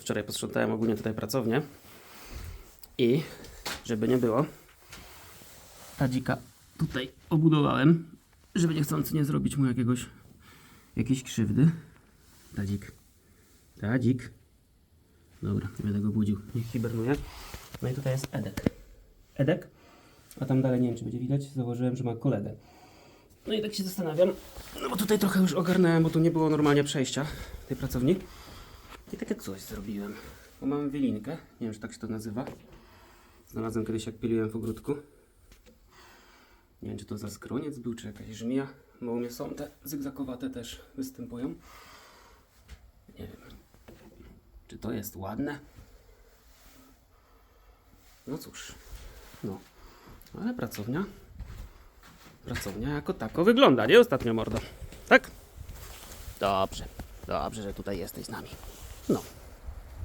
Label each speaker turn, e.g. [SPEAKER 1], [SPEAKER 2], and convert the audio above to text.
[SPEAKER 1] Wczoraj posprzątałem ogólnie tutaj pracownię i żeby nie było, tadzika tutaj obudowałem, żeby niechcący nie zrobić mu jakiegoś, jakiejś krzywdy. Tadzik. Tadzik. Dobra, nie będę go budził. Niech hibernuje. No i tutaj jest Edek. Edek. A tam dalej nie wiem, czy będzie widać. Założyłem, że ma kolegę. No i tak się zastanawiam. No bo tutaj trochę już ogarnąłem, bo tu nie było normalnie przejścia tej pracowni. I takie coś zrobiłem. Bo mam wylinkę. Nie wiem, czy tak się to nazywa. Znalazłem kiedyś, jak piliłem w ogródku. Nie wiem, czy to za skroniec był, czy jakaś żmija. Bo u mnie są te zygzakowate też występują. Nie wiem. Czy to jest ładne? No cóż. No. Ale pracownia. Pracownia jako tako wygląda, nie? Ostatnio mordo. Tak? Dobrze. Dobrze, że tutaj jesteś z nami. No.